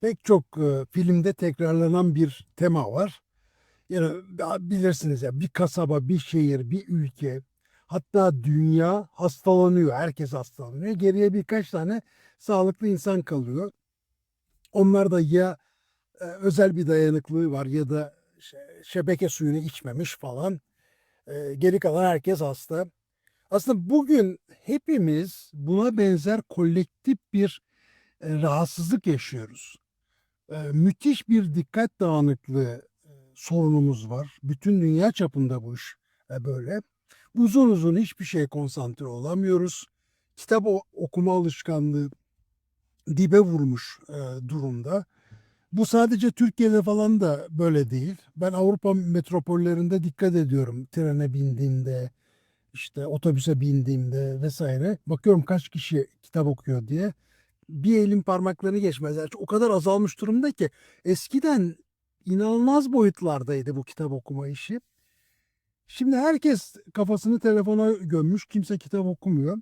pek çok e, filmde tekrarlanan bir tema var. Yani bilirsiniz ya bir kasaba, bir şehir, bir ülke hatta dünya hastalanıyor. Herkes hastalanıyor. Geriye birkaç tane sağlıklı insan kalıyor. Onlar da ya e, özel bir dayanıklığı var ya da şe- şebeke suyunu içmemiş falan. E, Geri kalan herkes hasta. Aslında bugün hepimiz buna benzer kolektif bir rahatsızlık yaşıyoruz. E, müthiş bir dikkat dağınıklığı e, sorunumuz var. Bütün dünya çapında bu iş e, böyle. Uzun uzun hiçbir şeye konsantre olamıyoruz. Kitap okuma alışkanlığı dibe vurmuş e, durumda. Bu sadece Türkiye'de falan da böyle değil. Ben Avrupa metropollerinde dikkat ediyorum. Trene bindiğimde, işte otobüse bindiğimde vesaire. Bakıyorum kaç kişi kitap okuyor diye. Bir elin parmaklarını geçmez. Yani o kadar azalmış durumda ki eskiden inanılmaz boyutlardaydı bu kitap okuma işi. Şimdi herkes kafasını telefona gömmüş. Kimse kitap okumuyor.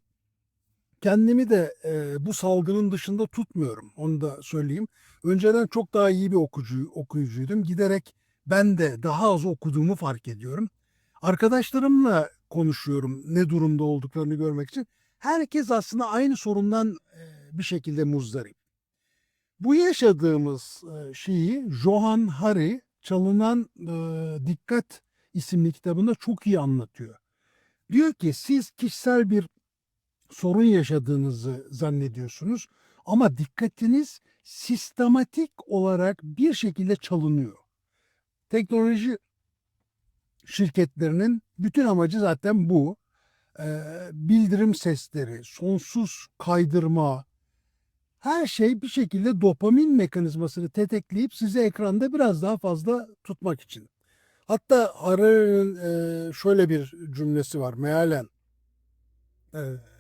Kendimi de e, bu salgının dışında tutmuyorum. Onu da söyleyeyim. Önceden çok daha iyi bir okucu, okuyucuydum. Giderek ben de daha az okuduğumu fark ediyorum. Arkadaşlarımla konuşuyorum ne durumda olduklarını görmek için. Herkes aslında aynı sorundan e, bir şekilde muzdarip. Bu yaşadığımız e, şeyi Johan Hari Çalınan e, Dikkat isimli kitabında çok iyi anlatıyor. Diyor ki siz kişisel bir sorun yaşadığınızı zannediyorsunuz ama dikkatiniz sistematik olarak bir şekilde çalınıyor. Teknoloji şirketlerinin bütün amacı zaten bu. Ee, bildirim sesleri, sonsuz kaydırma, her şey bir şekilde dopamin mekanizmasını tetikleyip sizi ekranda biraz daha fazla tutmak için. Hatta Harari'nin şöyle bir cümlesi var mealen e, aktı,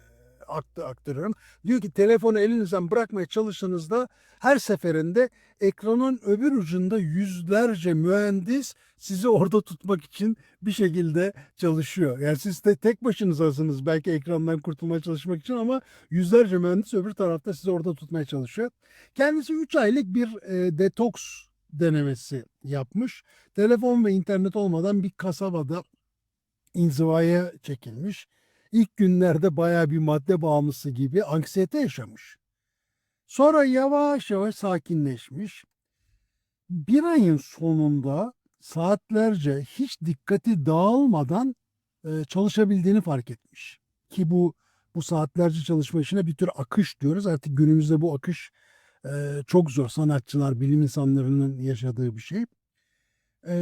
aktarıyorum. Diyor ki telefonu elinizden bırakmaya çalıştığınızda her seferinde ekranın öbür ucunda yüzlerce mühendis sizi orada tutmak için bir şekilde çalışıyor. Yani siz de tek başınızasınız belki ekrandan kurtulmaya çalışmak için ama yüzlerce mühendis öbür tarafta sizi orada tutmaya çalışıyor. Kendisi 3 aylık bir e, detoks denemesi yapmış. Telefon ve internet olmadan bir kasabada inzivaya çekilmiş. İlk günlerde baya bir madde bağımlısı gibi anksiyete yaşamış. Sonra yavaş yavaş sakinleşmiş. Bir ayın sonunda saatlerce hiç dikkati dağılmadan e, çalışabildiğini fark etmiş. Ki bu bu saatlerce çalışma işine bir tür akış diyoruz. Artık günümüzde bu akış e, çok zor. Sanatçılar, bilim insanlarının yaşadığı bir şey. E,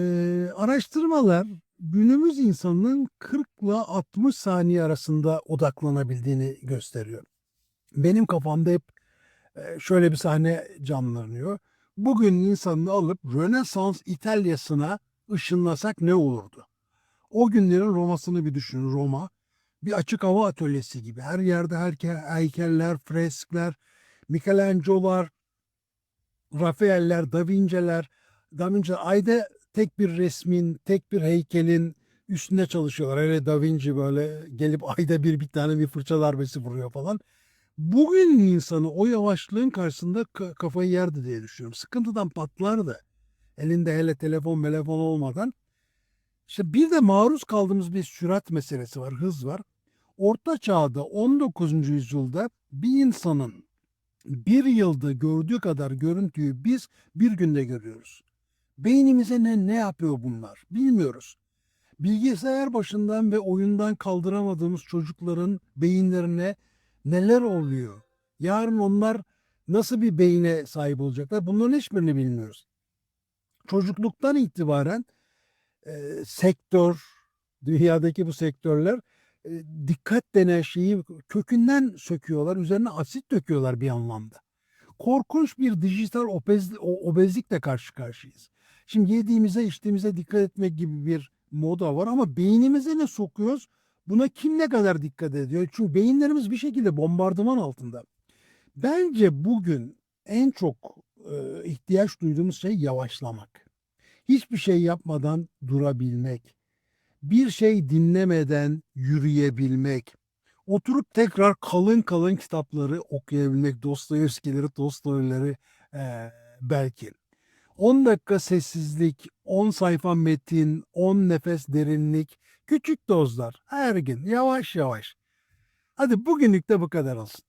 araştırmalar günümüz insanının 40 ile 60 saniye arasında odaklanabildiğini gösteriyor. Benim kafamda hep e, şöyle bir sahne canlanıyor. Bugün insanını alıp Rönesans İtalya'sına ışınlasak ne olurdu? O günlerin Roma'sını bir düşünün Roma. Bir açık hava atölyesi gibi. Her yerde herke- heykeller, freskler, Michelangelo'lar, Rafael'ler, Da Vinci'ler. Da Vinci ayda tek bir resmin, tek bir heykelin üstünde çalışıyorlar. Öyle Da Vinci böyle gelip ayda bir bir tane bir fırça darbesi vuruyor falan. Bugün insanı o yavaşlığın karşısında ka- kafayı yerdi diye düşünüyorum. Sıkıntıdan patlardı. Elinde hele telefon telefon olmadan. İşte bir de maruz kaldığımız bir sürat meselesi var, hız var. Orta çağda 19. yüzyılda bir insanın bir yılda gördüğü kadar görüntüyü biz bir günde görüyoruz. Beynimize ne, ne yapıyor bunlar bilmiyoruz. Bilgisayar başından ve oyundan kaldıramadığımız çocukların beyinlerine neler oluyor? Yarın onlar nasıl bir beyine sahip olacaklar? Bunların hiçbirini bilmiyoruz. Çocukluktan itibaren e, sektör, dünyadaki bu sektörler e, dikkat denen şeyi kökünden söküyorlar. Üzerine asit döküyorlar bir anlamda. Korkunç bir dijital obezlikle karşı karşıyayız. Şimdi yediğimize içtiğimize dikkat etmek gibi bir moda var ama beynimize ne sokuyoruz? Buna kim ne kadar dikkat ediyor? Çünkü beyinlerimiz bir şekilde bombardıman altında. Bence bugün en çok e, ihtiyaç duyduğumuz şey yavaşlamak. Hiçbir şey yapmadan durabilmek. Bir şey dinlemeden yürüyebilmek. Oturup tekrar kalın kalın kitapları okuyabilmek. Dostoyevskileri, Tolstoyları, e, belki. 10 dakika sessizlik, 10 sayfa metin, 10 nefes derinlik, küçük dozlar her gün yavaş yavaş. Hadi bugünlük de bu kadar olsun.